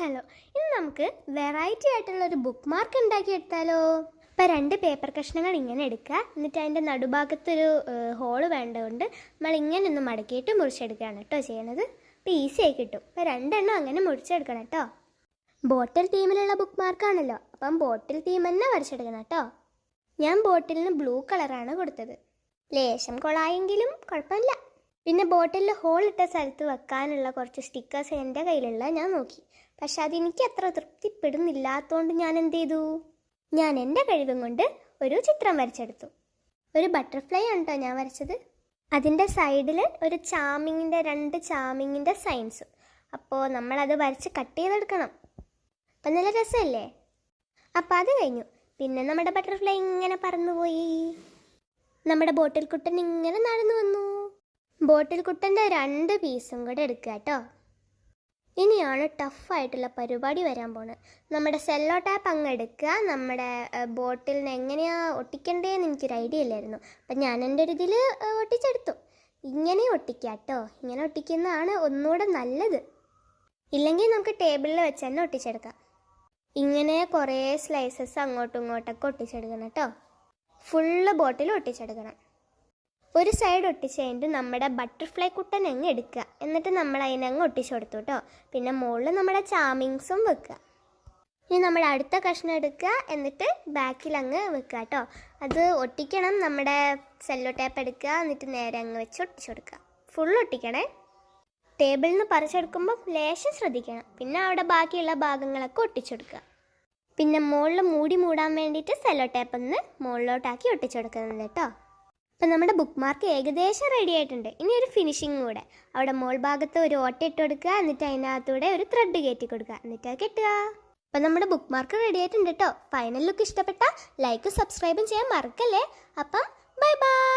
Hello ഇന്ന് നമുക്ക് variety ആയിട്ടുള്ള ഒരു ബുക്ക് മാർക്ക് ഉണ്ടാക്കിയെടുത്താലോ? ഇപ്പം രണ്ട് പേപ്പർ കഷ്ണങ്ങൾ ഇങ്ങനെ എടുക്കുക. എന്നിട്ട് അതിന്റെ നടുഭാഗത്തൊരു ഹോൾ വേണ്ടതുകൊണ്ട് നമ്മൾ ഇങ്ങനെ ഒന്ന് മടക്കിയിട്ട് മുറിച്ചെടുക്കുകയാണ് കേട്ടോ ചെയ്യണത്. അപ്പോൾ ഈസി ആയി കിട്ടും. അപ്പോൾ രണ്ടെണ്ണം അങ്ങനെ മുറിച്ചെടുക്കണം കേട്ടോ. ബോട്ടിൽ തീമിലുള്ള ബുക്ക് മാർക്കാണല്ലോ അപ്പം ബോട്ടിൽ തീം തന്നെ വരച്ചെടുക്കണം കേട്ടോ. ഞാൻ ബോട്ടിലിന് ബ്ലൂ കളറാണ് കൊടുത്തത്. ലേശം കൊളായെങ്കിലും കുഴപ്പമില്ല. പിന്നെ ബോട്ടിലിൽ ഹോൾ ഇട്ട സ്ഥലത്ത് വെക്കാനുള്ള കുറച്ച് സ്റ്റിക്കേഴ്സ് എന്റെ കയ്യിലുള്ള ഞാൻ നോക്കി. പക്ഷെ അതെനിക്ക് അത്ര തൃപ്തിപ്പെടുന്നില്ലാത്തതുകൊണ്ട് ഞാൻ എന്ത് ചെയ്തു? ഞാൻ എന്റെ കഴിവും കൊണ്ട് ഒരു ചിത്രം വരച്ചെടുത്തു. ഒരു ബട്ടർഫ്ലൈ കേട്ടോ ഞാൻ വരച്ചത്. അതിന്റെ സൈഡിൽ ഒരു ചാമിങ്ങിന്റെ രണ്ട് ചാമിങ്ങിന്റെ സൈൻസ് അപ്പോൾ നമ്മളത് വരച്ച് കട്ട് ചെയ്തെടുക്കണം. അപ്പം നല്ല രസമല്ലേ? അപ്പം അത് കഴിഞ്ഞു. പിന്നെ നമ്മുടെ ബട്ടർഫ്ലൈ ഇങ്ങനെ പറന്നുപോയി. നമ്മുടെ ബോട്ടിൽ കുട്ടൻ ഇങ്ങനെ നടന്നു വന്നു. ബോട്ടിൽ കുട്ടന്റെ രണ്ട് പീസും കൂടെ എടുക്കുക കേട്ടോ. ഇനിയാണ് ടഫായിട്ടുള്ള പരിപാടി വരാൻ പോണത്. നമ്മുടെ സെല്ലോ ടാപ്പ് അങ്ങ് എടുക്കുക. നമ്മുടെ ബോട്ടിലിന് എങ്ങനെയാ ഒട്ടിക്കണ്ടേന്ന് എനിക്കൊരു ഐഡിയ ഇല്ലായിരുന്നു. അപ്പം ഞാൻ എന്റെ ഒരു ഇതിൽ ഒട്ടിച്ചെടുത്തു. ഇങ്ങനെ ഒട്ടിക്കുക കേട്ടോ. ഇങ്ങനെ ഒട്ടിക്കുന്നതാണ് ഒന്നുകൂടെ നല്ലത്. ഇല്ലെങ്കിൽ നമുക്ക് ടേബിളിൽ വെച്ച് തന്നെ ഒട്ടിച്ചെടുക്കാം. ഇങ്ങനെ കുറേ സ്ലൈസസ് അങ്ങോട്ടും ഇങ്ങോട്ടൊക്കെ ഒട്ടിച്ചെടുക്കണം കേട്ടോ. ഫുള്ള് ബോട്ടിൽ ഒട്ടിച്ചെടുക്കണം. ഒരു സൈഡ് ഒട്ടിച്ച് കഴിഞ്ഞിട്ട് നമ്മുടെ ബട്ടർഫ്ലൈ കുട്ടൻ അങ്ങ് എടുക്കുക. എന്നിട്ട് നമ്മൾ അതിനങ്ങ് ഒട്ടിച്ചു കൊടുത്തു കേട്ടോ പിന്നെ മുകളിൽ നമ്മുടെ ചാമിങ്സും വെക്കുക. ഇനി നമ്മൾ അടുത്ത കഷ്ണം എടുക്കുക. എന്നിട്ട് ബാക്കിൽ അങ്ങ് വെക്കുക കേട്ടോ അത് ഒട്ടിക്കണം. നമ്മുടെ സെല്ലോ ടേപ്പ് എടുക്കുക. എന്നിട്ട് നേരെ അങ്ങ് വെച്ച് ഒട്ടിച്ചു കൊടുക്കുക. ഫുൾ ഒട്ടിക്കണേ. ടേബിളിൽ നിന്ന് പറിച്ചെടുക്കുമ്പോൾ ലേശം ശ്രദ്ധിക്കണം. പിന്നെ അവിടെ ബാക്കിയുള്ള ഭാഗങ്ങളൊക്കെ ഒട്ടിച്ചെടുക്കുക പിന്നെ മുകളിൽ മൂടി മൂടാൻ വേണ്ടിയിട്ട് സെല്ലോ ടേപ്പ് ഒന്ന് മുകളിലോട്ടാക്കി ഒട്ടിച്ചെടുക്കുന്നുണ്ട് കേട്ടോ അപ്പം നമ്മുടെ ബുക്ക് മാർക്ക് ഏകദേശം റെഡി ആയിട്ടുണ്ട്. ഇനി ഒരു ഫിനിഷിങ് കൂടെ. അവിടെ മോൾ ഭാഗത്ത് ഒരു ഓട്ട ഇട്ട് കൊടുക്കുക. എന്നിട്ട് അതിനകത്തൂടെ ഒരു ത്രെഡ് കയറ്റി കൊടുക്കുക. എന്നിട്ട് കെട്ടുക. അപ്പം നമ്മുടെ ബുക്ക് മാർക്ക് റെഡി ആയിട്ടുണ്ട് കേട്ടോ ഫൈനൽ ലുക്ക് ഇഷ്ടപ്പെട്ട ലൈക്കും സബ്സ്ക്രൈബും ചെയ്യാൻ മറക്കല്ലേ? അപ്പം ബൈ ബൈ